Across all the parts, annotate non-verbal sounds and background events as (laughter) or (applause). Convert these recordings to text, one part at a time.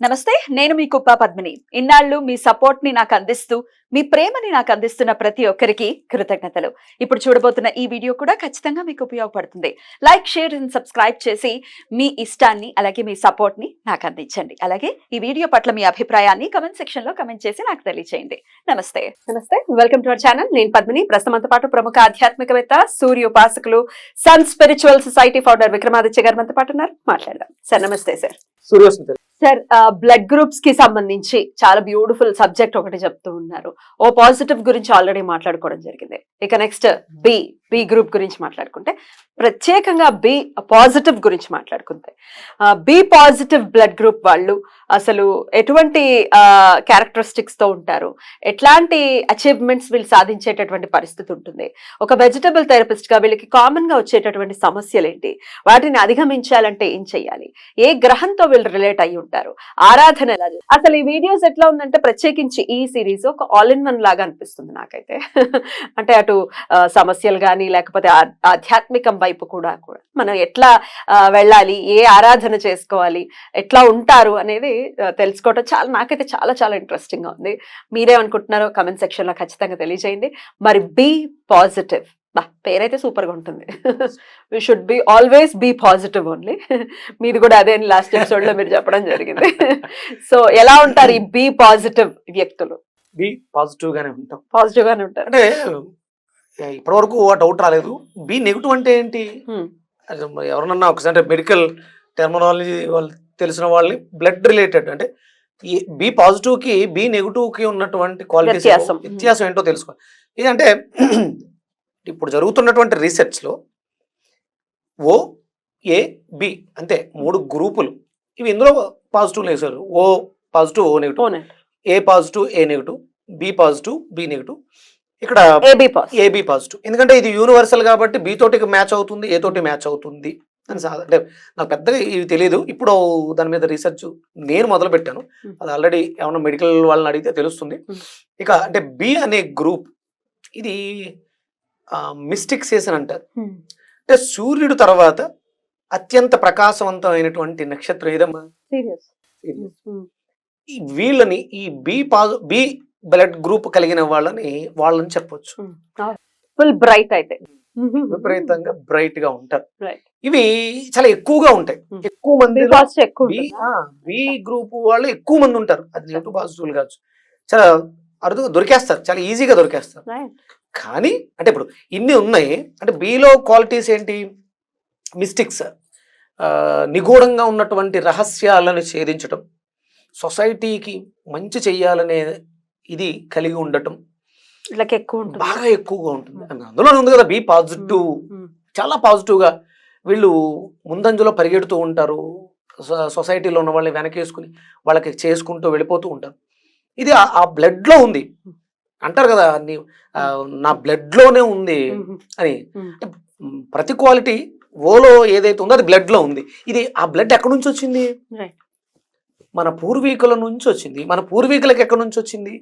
నమస్తే నేను మీ కుప్ప పద్మిని. ఇన్నాళ్ళు మీ సపోర్ట్ని నాకు అందిస్తూ మీ ప్రేమని నాకు అందిస్తున్న ప్రతి ఒక్కరికి కృతజ్ఞతలు. ఇప్పుడు చూడబోతున్న ఈ వీడియో కూడా ఖచ్చితంగా మీకు ఉపయోగపడుతుంది. లైక్ షేర్ అండ్ సబ్స్క్రైబ్ చేసి మీ ఇష్టాన్ని అలాగే మీ సపోర్ట్ని నాకు అందించండి. అలాగే ఈ వీడియో పట్ల మీ అభిప్రాయాన్ని కమెంట్ సెక్షన్లో కమెంట్ చేసి నాకు తెలియజేయండి నమస్తే. నమస్తే. వెల్కమ్ టు అవర్ ఛానల్ నేను పద్మిని. ప్రస్తుతంతో పాటు ప్రముఖ ఆధ్యాత్మికవేత్త సూర్య ఉపాసకులు sun spiritual society founder Vikramaditya గారు మనతో పాటు ఉన్నారు. మాట్లాడదాం. సార్ నమస్తే సార్ సూర్యోస్మి సార్ బ్లడ్ గ్రూప్స్కి సంబంధించి చాలా బ్యూటిఫుల్ సబ్జెక్ట్ ఒకటి చెప్తూ ఉన్నారు. ఓ పాజిటివ్ గురించి ఆల్రెడీ మాట్లాడుకోవడం జరిగింది. ఇక నెక్స్ట్ బి బి గ్రూప్ గురించి మాట్లాడుకుంటే ప్రత్యేకంగా బి పాజిటివ్ గురించి మాట్లాడుకుంటే. బి పాజిటివ్ బ్లడ్ గ్రూప్ వాళ్ళు అసలు ఎటువంటి క్యారెక్టరిస్టిక్స్తో ఉంటారు? ఎట్లాంటి అచీవ్మెంట్స్ వీళ్ళు సాధించేటటువంటి పరిస్థితి ఉంటుంది? ఒక వెజిటబుల్ థెరపిస్ట్గా వీళ్ళకి కామన్గా వచ్చేటటువంటి సమస్యలు ఏంటి వాటిని అధిగమించాలంటే ఏం చేయాలి ఏ గ్రహంతో వీళ్ళు రిలేట్ అయి ఉంటారు? ఆరాధన ఎలా అసలు ఈ వీడియోస్ ఎట్లా ఉందంటే ప్రత్యేకించి ఈ సిరీస్ ఒక ఆల్ ఇన్ వన్ లాగా అనిపిస్తుంది నాకైతే. (laughs) అంటే అటు సమస్యలు కానీ లేకపోతే ఆ- ఆధ్యాత్మికం వైపు కూడా కూడా మనం ఎట్లా వెళ్ళాలి ఏ ఆరాధన చేసుకోవాలి ఎట్లా ఉంటారు అనేది తెలుసుకోవటం చాలా నాకైతే చాలా చాలా ఇంట్రెస్టింగ్గా ఉంది. మీరేమనుకుంటున్నారో కమెంట్ సెక్షన్లో ఖచ్చితంగా తెలియజేయండి. మరి బీ పాజిటివ్ బా పేరైతే సూపర్గా ఉంటుంది. We should be always B positive only మీది కూడా అదే లాస్ట్ ఎపిసోడ్లో మీరు చెప్పడం జరిగింది. (laughs) సో ఎలా ఉంటారు ఈ బీ పాజిటివ్ వ్యక్తులు? బి పాజిటివ్ గానే ఉంటాం. పాజిటివ్ గానే ఉంటారు. అంటే ఇప్పటి వరకు ఆ డౌట్ రాలేదు. బి నెగిటివ్ అంటే ఏంటి? ఎవరన్నా ఒకసారి అంటే మెడికల్ టెర్మినాలజీ వాళ్ళు తెలిసిన వాళ్ళని బ్లడ్ రిలేటెడ్ అంటే బి పాజిటివ్కి బి నెగిటివ్కి ఉన్నటువంటి క్వాలిటీస్ వ్యత్యాసం. ఏంటో తెలుసుకోవాలి. ఇదంటే (clears throat) ఇప్పుడు జరుగుతున్నటువంటి రీసెర్చ్లో ఓ ఏ బి అంతే మూడు గ్రూపులు. ఇవి ఇందులో పాజిటివ్ వేశారు. O positive O negative A positive A negative B positive B negative ఇక్కడ ఏబీ పాజిటివ్ ఏబి పాజిటివ్ ఎందుకంటే ఇది యూనివర్సల్ కాబట్టి బి తోటి మ్యాచ్ అవుతుంది ఏ తోటి మ్యాచ్ అవుతుంది. అని అంటే నాకు పెద్దగా ఇవి తెలియదు ఇప్పుడు దాని మీద రీసెర్చ్ నేను మొదలు పెట్టాను. Hmm. అది ఆల్రెడీ ఏమన్నా మెడికల్ వాళ్ళని అడిగితే తెలుస్తుంది. Hmm. ఇక అంటే బి అనే గ్రూప్ ఇది మిస్టిక్ సీజన్ అంటారు. అంటే సూర్యుడు తర్వాత అత్యంత ప్రకాశవంతమైనటువంటి నక్షత్రం ఏదమ్మా? వీళ్ళని ఈ బి పాజి బి బ్లడ్ గ్రూప్ కలిగిన వాళ్ళని వాళ్ళని చెప్పొచ్చు. ఫుల్ బ్రైట్ అయితే. విపరీతంగా బ్రైట్గా ఉంటారు. ఇవి చాలా ఎక్కువగా ఉంటాయి. ఎక్కువ మంది బి గ్రూప్ వాళ్ళు ఎక్కువ మంది ఉంటారు. అది నెగిటివ్ పాజిటివ్ కావచ్చు. చాలా అరుదుగా దొరికేస్తారు. చాలా ఈజీగా దొరికేస్తారు. కానీ అంటే ఇప్పుడు ఇన్ని ఉన్నాయి. అంటే బిలో క్వాలిటీస్ ఏంటి? మిస్టిక్స్. నిగూఢంగా ఉన్నటువంటి రహస్యాలను ఛేదించటం. సొసైటీకి మంచి చెయ్యాలనే ఇది కలిగి ఉండటం ఎక్కువ ఉంటుంది. బాగా ఎక్కువగా ఉంటుంది. అందులో ఉంది కదా బి పాజిటివ్. చాలా పాజిటివ్గా వీళ్ళు ముందంజలో పరిగెడుతూ ఉంటారు. సొసైటీలో ఉన్న వాళ్ళని వెనకేసుకుని వాళ్ళకి చేసుకుంటూ వెళ్ళిపోతూ ఉంటారు. ఇది ఆ- బ్లడ్లో ఉంది. అంటారు కదా నీ- నా బ్లడ్లోనే ఉంది అని. ప్రతి క్వాలిటీ ఓలో ఏదైతే ఉందో అది బ్లడ్లో ఉంది. ఇది ఆ బ్లడ్ ఎక్కడి నుంచి వచ్చింది. మన పూర్వీకుల నుంచి వచ్చింది. మన పూర్వీకులకు ఎక్కడి నుంచి వచ్చింది.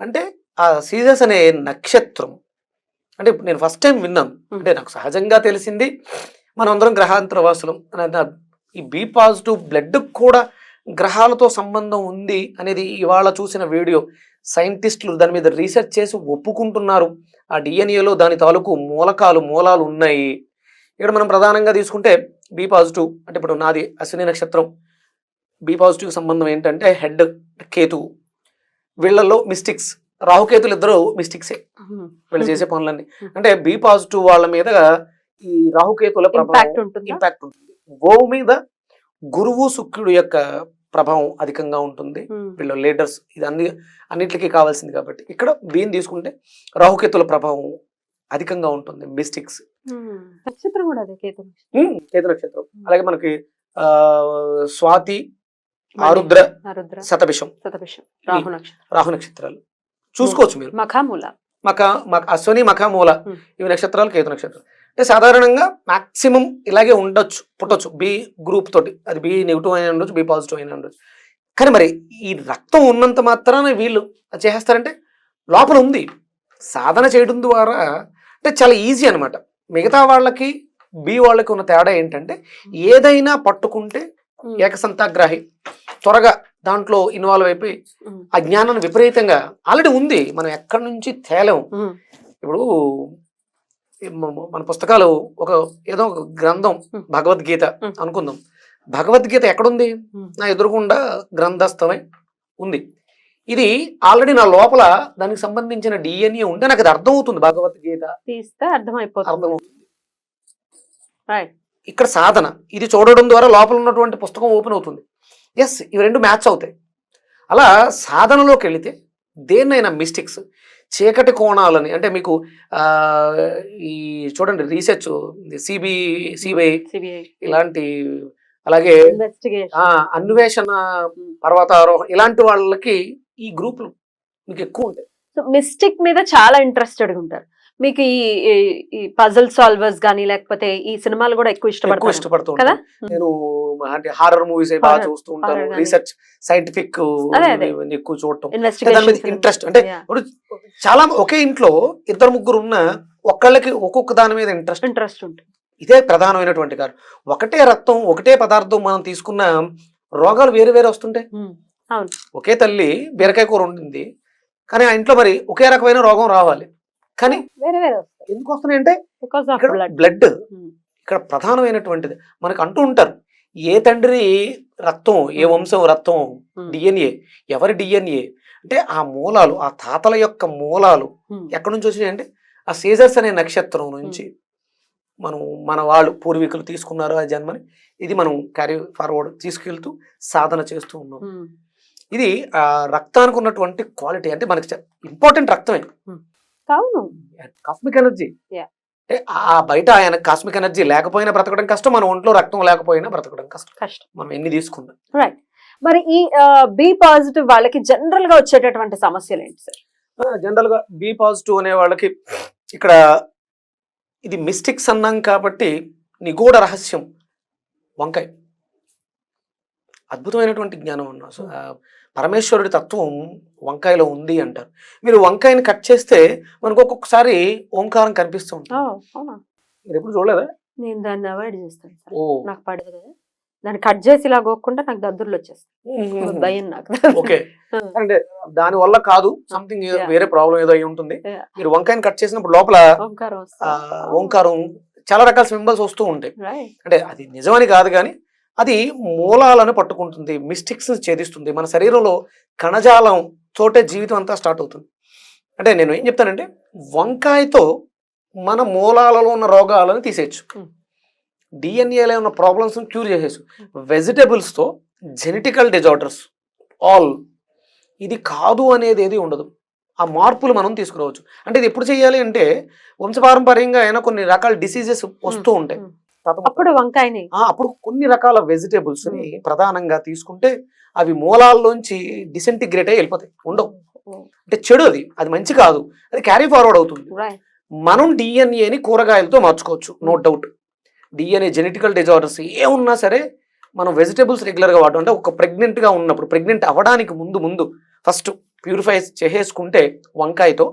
అంటే ఆ సీజస్ అనే నక్షత్రం. అంటే ఇప్పుడు నేను ఫస్ట్ టైం విన్నాను. అంటే నాకు సహజంగా తెలిసింది మనం అందరం గ్రహాంతర వాసులం ఈ బి పాజిటివ్ బ్లడ్ కూడా గ్రహాలతో సంబంధం ఉంది అనేది ఇవాళ చూసిన వీడియో. సైంటిస్టులు దాని మీద రీసెర్చ్ చేసి ఒప్పుకుంటున్నారు. ఆ డిఎన్ఏలో దాని తాలూకు మూలకాలు మూలాలు ఉన్నాయి. ఇక్కడ మనం ప్రధానంగా తీసుకుంటే బి పాజిటివ్ అంటే ఇప్పుడు నాది అశ్విని నక్షత్రం. బి పాజిటివ్ సంబంధం ఏంటంటే హెడ్ కేతువు వీళ్ళల్లో మిస్టిక్స్ రాహుకేతులు ఇద్దరు మిస్టిక్సే వీళ్ళు చేసే (laughs) పనులన్నీ. అంటే బి పాజిటివ్ వాళ్ళ మీద ఈ రాహుకేతుల ప్రభావం ఇంపాక్ట్ ఉంటుంది. గోవు మీద గురువు శుక్రుడు యొక్క ప్రభావం అధికంగా ఉంటుంది. Hmm. వీళ్ళు లీడర్స్ ఇది అన్ని అన్నిటికీ కావాల్సింది కాబట్టి. ఇక్కడ దీన్ని తీసుకుంటే రాహుకేతుల ప్రభావం అధికంగా ఉంటుంది మిస్టిక్స్ Hmm. నక్షత్రం కూడా అదే కేతు కేతు నక్షత్రం. అలాగే మనకి ఆ స్వాతి ఆరుద్ర శతభిషం. రాహు రాహు నక్షత్రాలు. చూసుకోవచ్చు మీరు. మఖామూల. అశ్వని మఖ మూల Hmm. ఇవి నక్షత్రాలు కేతు నక్షత్రం అంటే సాధారణంగా మాక్సిమం ఇలాగే ఉండొచ్చు పుట్టొచ్చు. బి గ్రూప్ తోటి. అది బి నెగిటివ్ అయినా ఉండొచ్చు బి పాజిటివ్ అయినా ఉండొచ్చు. కానీ మరి ఈ రక్తం ఉన్నంత మాత్రాన వీళ్ళు అది చేసేస్తారంటే లోపల ఉంది. సాధన చేయడం ద్వారా అంటే చాలా ఈజీ అన్నమాట. మిగతా వాళ్ళకి బి వాళ్ళకి ఉన్న తేడా ఏంటంటే ఏదైనా పట్టుకుంటే ఏకసంతాగ్రాహి. త్వరగా దాంట్లో ఇన్వాల్వ్ అయిపోయి ఆ జ్ఞానాన్ని విపరీతంగా ఆల్రెడీ ఉంది. మనం ఎక్కడి నుంచి తేలేం? ఇప్పుడు మన పుస్తకాలు ఒక ఏదో ఒక గ్రంథం. భగవద్గీత. అనుకుందాం. భగవద్గీత ఎక్కడుంది. నా ఎదురుగుండా గ్రంథస్థమై ఉంది. ఇది ఆల్రెడీ నా లోపల దానికి సంబంధించిన డిఎన్ఏ ఉంటే నాకు అది అర్థం అవుతుంది భగవద్గీత. తీస్తే అర్థమైపోతుంది. అర్థం రైట్ ఇక్కడ సాధన. ఇది చూడడం ద్వారా లోపల ఉన్నటువంటి పుస్తకం ఓపెన్ అవుతుంది. ఎస్ ఇవి రెండు మ్యాచ్ అవుతాయి. అలా సాధనలోకి వెళితే దేన్నైనా మిస్టేక్స్ చీకటి కోణాలని అంటే మీకు ఈ చూడండి రీసెర్చ్ సిబి సిబిఐ సిబిఐ ఇలాంటి అలాగే అన్వేషణ పర్వతారోహణ ఇలాంటి వాళ్ళకి ఈ గ్రూపులు మీకు ఎక్కువ ఉంటాయి. సో మిస్టిక్ మీద చాలా ఇంట్రెస్టెడ్ ఉంటారు మీకు ఈ పజల్ సాల్వర్స్ కానీ లేకపోతే ఈ సినిమాలు కూడా ఎక్కువ ఇష్టపడతారు. ఇష్టపడుతూ కదా? నేను అంటే హారర్ మూవీస్ బాగా Horror, చూస్తూ ఉంటాను. Research scientific. ఎక్కువ చూడటం. ఇంట్రెస్ట్ అంటే ఇప్పుడు చాలా ఒకే ఇంట్లో ఇద్దరు ముగ్గురు ఉన్న ఒక్కళ్ళకి ఒక్కొక్క దాని మీద ఇంట్రెస్ట్ ఇంట్రెస్ట్ ఉంటుంది. ఇదే ప్రధానమైనటువంటి కారణం. ఒకటే రక్తం ఒకటే పదార్థం మనం తీసుకున్న రోగాలు వేరు వేరే వస్తుంటాయి. ఒకే తల్లి బీరకాయ కూర ఉంటుంది కానీ ఆ ఇంట్లో మరి ఒకే రకమైన రోగం రావాలి. కానీ వేరే వేరే వస్తాయి. ఎందుకు వస్తున్నాయి అంటే ఇక్కడ బ్లడ్ బ్లడ్ ఇక్కడ ప్రధానమైనటువంటిది. మనకు అంటూ ఉంటారు ఏ తండ్రి రక్తం ఏ వంశం రక్తం డిఎన్ఏ ఎవరి డిఎన్ఏ అంటే ఆ మూలాలు ఆ తాతల యొక్క మూలాలు ఎక్కడి నుంచి వచ్చినాయి అంటే ఆ సీజర్స్ అనే నక్షత్రం నుంచి మనం మన వాళ్ళు పూర్వీకులు తీసుకున్నారు ఆ జన్మని. ఇది మనం క్యారీ ఫార్వర్డ్ తీసుకెళ్తూ సాధన చేస్తూ ఉన్నాం. ఇది ఆ రక్తానికి ఉన్నటువంటి క్వాలిటీ అంటే మనకి ఇంపార్టెంట్ రక్తమే. అవును కాస్మిక్ ఎనర్జీ. అంటే ఆ బయట ఆయన కాస్మిక్ ఎనర్జీ లేకపోయినా బ్రతకడం కష్టం. మన ఒంట్లో రక్తం లేకపోయినా బ్రతకడం కష్టం. కష్టం. మనం ఎన్ని తీసుకున్నాం. రైట్ మరి ఈ బి పాజిటివ్ వాళ్ళకి జనరల్గా వచ్చేటటువంటి సమస్యలు ఏంటి సార్ జనరల్గా బి పాజిటివ్ అనే వాళ్ళకి ఇక్కడ ఇది మిస్టిక్స్ అన్నాం కాబట్టి నిగూఢ రహస్యం. వంకాయ. అద్భుతమైనటువంటి జ్ఞానం ఆ, పరమేశ్వరుడి తత్వం వంకాయలో ఉంది అంటారు. మీరు వంకాయని కట్ చేస్తే మనకు ఒక్కొక్కసారి ఓంకారం కనిపిస్తూ ఉంటుంది. మీరు ఎప్పుడు చూడలేదా? నేను దాన్ని అవాయిడ్ చేస్తాను నాకు పడదు కదా. దాన్ని కట్ చేసి ఇలా నాకు దద్దుర్లు వచ్చేస్తాయి. భయం నాకు. ఓకే. అంటే దాని వల్ల కాదు సంథింగ్. వేరే ప్రాబ్లం ఏదో అయి ఉంటుంది. మీరు వంకాయని కట్ చేసినప్పుడు లోపల ఓంకారం. ఓంకారం చాలా రకాల సింబల్స్ వస్తూ ఉంటాయి. అంటే అది నిజమని కాదు కానీ అది మూలాలను పట్టుకుంటుంది మిస్టిక్స్ ఛేదిస్తుంది. మన శరీరంలో కణజాలం తోటే జీవితం అంతా స్టార్ట్ అవుతుంది. అంటే నేను ఏం చెప్తానంటే వంకాయతో మన మూలాలలో ఉన్న రోగాలను తీసేయచ్చు. డిఎన్ఏలో ఉన్న ప్రాబ్లమ్స్ క్యూర్ చేసేచ్చు వెజిటబుల్స్తో జెనెటికల్ డిజార్డర్స్ ఆల్ ఇది కాదు అనేది ఏది ఉండదు. ఆ మార్పులు మనం తీసుకురావచ్చు. అంటే ఇది ఎప్పుడు చేయాలి అంటే వంశపారంపర్యంగా అయినా కొన్ని రకాల డిసీజెస్ వస్తూ ఉంటాయి. అప్పుడు వంకాయని. అప్పుడు కొన్ని రకాల వెజిటేబుల్స్ని ప్రధానంగా తీసుకుంటే అవి మూలాల్లోంచి డిసెంటిగ్రేట్ అయ్యి వెళ్ళిపోతాయి ఉండవు. అంటే చెడు అది అది మంచి కాదు. అది క్యారీ ఫార్వర్డ్ అవుతుంది. మనం డిఎన్ఏని కూరగాయలతో మార్చుకోవచ్చు no doubt DNA genetical disorders ఏ ఉన్నా సరే మనం వెజిటేబుల్స్ రెగ్యులర్గా వాడడం అంటే ఒక pregnant గా ఉన్నప్పుడు ప్రెగ్నెంట్ అవ్వడానికి ముందు ముందు ఫస్ట్ ప్యూరిఫై చేసేసుకుంటే వంకాయతో.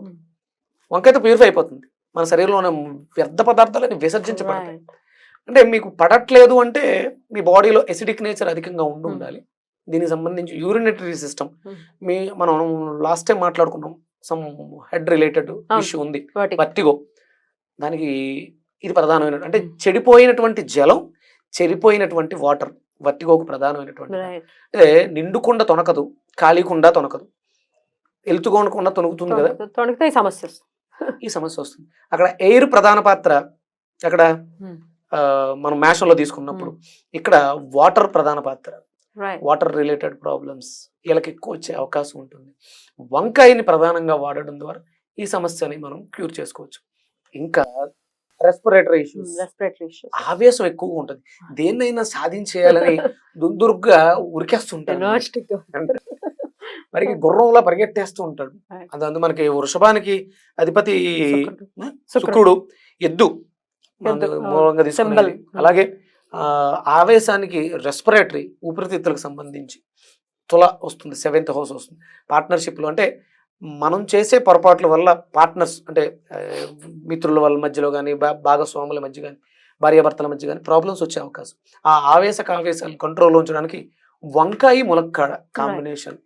వంకాయతో ప్యూరిఫై అయిపోతుంది. మన శరీరంలో ఉన్న వ్యర్థ పదార్థాలని విసర్జించబడతాయి. అంటే మీకు పడట్లేదు అంటే మీ బాడీలో ఎసిడిక్ నేచర్ అధికంగా ఉండి. ఉండాలి. దీనికి సంబంధించి యూరినటరీ సిస్టమ్. మీ మనం లాస్ట్ టైం మాట్లాడుకున్నాం సమ్ హెడ్ రిలేటెడ్. ఇష్యూ ఉంది. పత్తిగో దానికి ఇది ప్రధానమైన అంటే. చెడిపోయినటువంటి జలం చెడిపోయినటువంటి వాటర్ వట్టిగోకు ప్రధానమైనటువంటి అంటే నిండుకుండా తొనకదు ఖాళీకుండా తొనకదు. ఎలుతుకోనకుండా తొనుకుతుంది కదా? తొణికితే ఈ సమస్య వస్తుంది. ఈ సమస్య వస్తుంది. అక్కడ ఎయిర్ ప్రధాన పాత్ర అక్కడ మనం మ్యాషన్లో తీసుకున్నప్పుడు ఇక్కడ వాటర్ ప్రధాన పాత్ర. వాటర్ రిలేటెడ్ ప్రాబ్లమ్స్ వీళ్ళకి ఎక్కువ వచ్చే అవకాశం ఉంటుంది. వంకాయని ప్రధానంగా వాడడం ద్వారా ఈ సమస్యని మనం క్యూర్ చేసుకోవచ్చు. ఇంకా రెస్పిరేటరీ ఇష్యూస్ రెస్పిరేటరీ ఇష్యూస్ ఆవేశం ఎక్కువగా ఉంటుంది. దేన్నైనా సాధించేయాలని (laughs) దుందుర్గా ఉరికేస్తుంటారు మరి గుర్రంలా పరిగెట్టేస్తూ ఉంటాడు. అది మనకి వృషభానికి అధిపతి శుక్రుడు. ఎద్దు. మూలంగా. తీసుకునేది అలాగే ఆవేశానికి రెస్పిరేటరీ ఊపిరితిత్తులకు సంబంధించి తుల వస్తుంది సెవెంత్ హౌస్ వస్తుంది. పార్ట్నర్షిప్లు అంటే మనం చేసే పొరపాట్ల వల్ల పార్ట్నర్స్ అంటే మిత్రుల వాళ్ళ మధ్యలో కానీ భాగస్వాముల మధ్య కానీ భార్యాభర్తల మధ్య కానీ ప్రాబ్లమ్స్ వచ్చే అవకాశం. ఆ ఆవేశ కావేశాలు కంట్రోల్లో ఉంచడానికి వంకాయ ములక్కాడ కాంబినేషన్.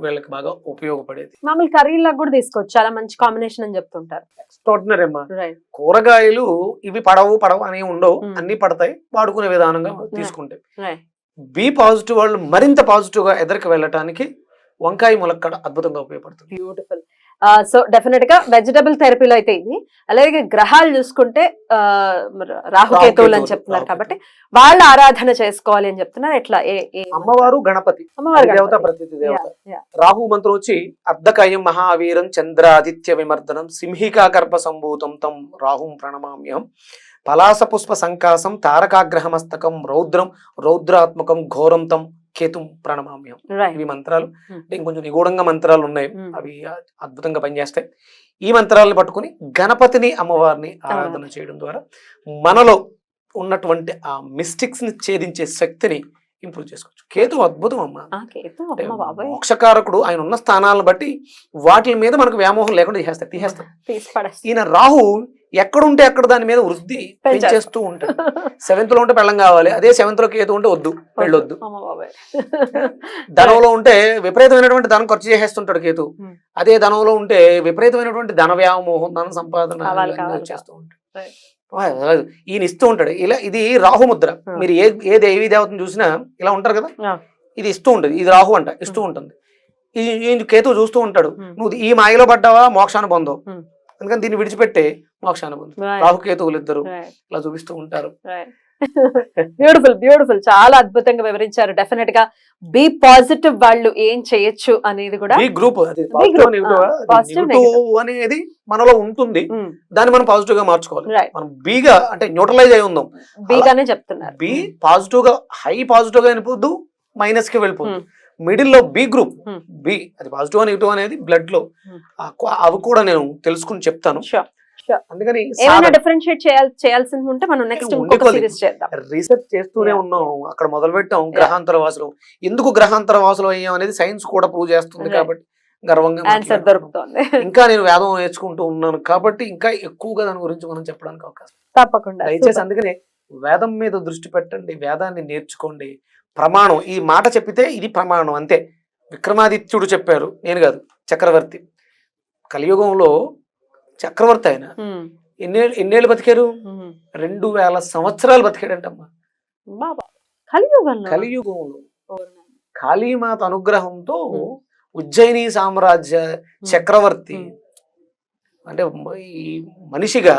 వీళ్ళకి బాగా ఉపయోగపడేది. మామూలు కర్రీలకు కూడా తీసుకోవచ్చు. చాలా మంచి కాంబినేషన్ అని చెప్తుంటారు. ఎక్స్ట్రాడినరీ అమ్మా. కూరగాయలు ఇవి పడవు పడవు అని ఉండవు. Hmm. అన్ని పడతాయి. వాడుకునే విధానంగా తీసుకుంటే. రైట్ బి పాజిటివ్ వాళ్ళు మరింత పాజిటివ్గా ఎదరికి వెళ్ళటానికి వంకాయ ములక్కడ అద్భుతంగా ఉపయోగపడుతుంది. బ్యూటిఫుల్ సో డెఫినెట్గా వెజిటబుల్ థెరపీలో అయితే ఇది అలాగే గ్రహాలు చూసుకుంటే రాహుకేతువులు అని చెప్తున్నారు. కాబట్టి వాళ్ళ ఆరాధన చేసుకోవాలి అని చెప్తున్నారు ఎట్లా అమ్మవారు గణపతి అమ్మవారి దేవత. ప్రతిథి. రాహు మంత్రం వచ్చి అర్ధకాయం మహావీరం చంద్రాదిత్య విమర్దనం సింహికాకర్ప సంభూతం తం రాహుం ప్రణమామ్యం పలాస పుష్ప సంకాసం తారకాగ్రహమస్తకం రౌద్రం రౌద్రాత్మకం ఘోరం తం కేతుం ప్రణమామ్యం. ఇవి మంత్రాలు. Hmm. అంటే ఇంకొంచెం నిగూఢంగా మంత్రాలు ఉన్నాయి. Hmm. అవి అద్భుతంగా పనిచేస్తాయి. ఈ మంత్రాలను పట్టుకుని గణపతిని అమ్మవారిని ఆరాధన చేయడం ద్వారా మనలో ఉన్నటువంటి ఆ మిస్టిక్స్ని ఛేదించే శక్తిని ఇంప్రూవ్ చేసుకోవచ్చు. కేతు అద్భుతం అమ్మ. మోక్షకారకుడు ఆయన ఉన్న స్థానాలను బట్టి వాటి మీద మనకు వ్యామోహం లేకుండా తీసేస్తాడు తీసేస్తాడు. తీసి పడేస్తా. ఈయన రాహు ఎక్కడుంటే అక్కడ దాని మీద వృద్ధి. పెంచేస్తూ. ఉంటాడు సెవెంత్లో ఉంటే పెళ్ళం కావాలి అదే సెవెంత్లో కేతు ఉంటే వద్దు పెళ్ళొద్దు. ధనంలో ఉంటే విపరీతమైనటువంటి ధనం ఖర్చు చేసేస్తుంటాడు కేతు. అదే ధనంలో ఉంటే విపరీతమైనటువంటి ధన వ్యామోహం ధన సంపాదన. ఆ, అలా ఈయన ఇస్తూ ఉంటాడు. ఇలా ఇది రాహు ముద్ర. మీరు ఏ ఏ దేవీ దేవతను చూసినా ఇలా ఉంటారు కదా. ఇది ఇస్తూ ఉంటుంది. ఇది రాహు అంట ఇస్తూ ఉంటుంది. ఈ ఈయన కేతు చూస్తూ ఉంటాడు. నువ్వు ఈ మాయలో పడ్డావా మోక్షాన్ని పొందవు. అందుకని దీన్ని విడిచిపెట్టే మోక్షాన్ని పొందు Right. రాహు కేతువులు ఇద్దరు. ఇలా చూపిస్తూ ఉంటారు. బ్యూటిఫుల్ బ్యూటిఫుల్ (laughs) చాలా అద్భుతంగా వివరించారు. డెఫినెట్గా బి పాజిటివ్ వాళ్ళు ఏం చేయొచ్చు అనేది కూడా ఈ గ్రూప్ నెగిటివ్ అనేది మనలో ఉంటుంది. దాన్ని మనం పాజిటివ్గా మార్చుకోవాలి. మనం బీగా అంటే న్యూట్రలైజ్ అయి ఉందాం. బి గానే చెప్తున్నారు. బి పాజిటివ్గా హై పాజిటివ్గా వెళ్ళిపోద్దు మైనస్కి వెళ్ళిపోద్దు. మిడిల్లో బి గ్రూప్. బి అది పాజిటివ్ నెగిటివ్ అనేది బ్లడ్లో అవి కూడా నేను తెలుసుకుని చెప్తాను. అందుకని డిఫరెన్షియేట్ చేయాల్సింది ఉంటే మనం నెక్స్ట్. సిరీస్ చేద్దాం. రీసెర్చ్ చేస్తూనే ఉన్నాం. అక్కడ మొదలు పెట్టాం గ్రహాంతర వాసులు ఎందుకు గ్రహాంతర వాసులు అయ్యాం అనేది సైన్స్ కూడా ప్రూవ్ చేస్తుంది. కాబట్టి గర్వంగా ఆన్సర్. దొరుకుతుంది. (laughs) ఇంకా నేను వేదం నేర్చుకుంటూ ఉన్నాను కాబట్టి ఇంకా ఎక్కువగా దాని గురించి మనం చెప్పడానికి అవకాశం. తప్పకుండా. దయచేసి. అందుకనే వేదం మీద దృష్టి పెట్టండి వేదాన్ని నేర్చుకోండి. ప్రమాణం ఈ మాట చెప్పితే ఇది ప్రమాణం అంతే విక్రమాదిత్యుడు చెప్పారు నేను కాదు చక్రవర్తి కలియుగంలో చక్రవర్తి ఆయన. ఎన్నేళ్ళు ఎన్నేళ్ళు బతికారు. రెండు వేల సంవత్సరాలు బతికాడంటమ్మా కలియుగంలో కలియుగంలో. కాళీమాత అనుగ్రహంతో. ఉజ్జయిని సామ్రాజ్య చక్రవర్తి. అంటే ఈ మనిషిగా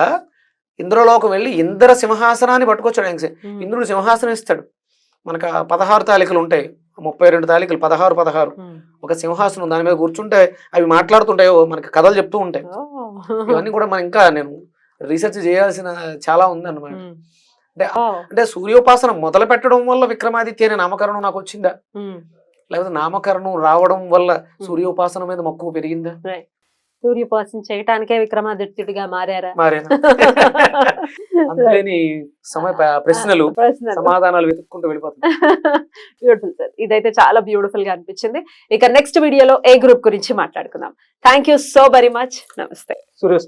ఇంద్రలోకం వెళ్ళి ఇంద్ర సింహాసనాన్ని పట్టుకొచ్చాడు ఆయన. ఇంద్రుడు సింహాసనం ఇస్తాడు మనకు పదహారు తాలికలు ఉంటాయి ముప్పై రెండు తాలికలు పదహారు పదహారు. ఒక సింహాసనం దాని మీద కూర్చుంటే అవి మాట్లాడుతుంటాయో మనకి కథలు చెప్తూ ఉంటాయి. ఇవన్నీ కూడా మనం ఇంకా నేను రీసెర్చ్ చేయాల్సిన చాలా ఉందన్నమాట. అంటే. అంటే సూర్యోపాసన మొదలు పెట్టడం వల్ల విక్రమాదిత్య అనే నామకరణం నాకు వచ్చిందా. లేకపోతే నామకరణం రావడం వల్ల సూర్యోపాసన మీద మక్కువ పెరిగిందా సూర్యోపాసన చేయటానికే విక్రమాదిత్యుడిగా మారారా? (laughs) సమయ ప్రశ్నలు సమాధానాలు వెతుక్కుంటూ వెళ్ళిపోతాయి బ్యూటిఫుల్ సార్ ఇదైతే చాలా బ్యూటిఫుల్గా అనిపించింది. ఇక నెక్స్ట్ వీడియోలో ఏ గ్రూప్ గురించి మాట్లాడుకుందాం. Thank you so very much నమస్తే. సూర్యోస్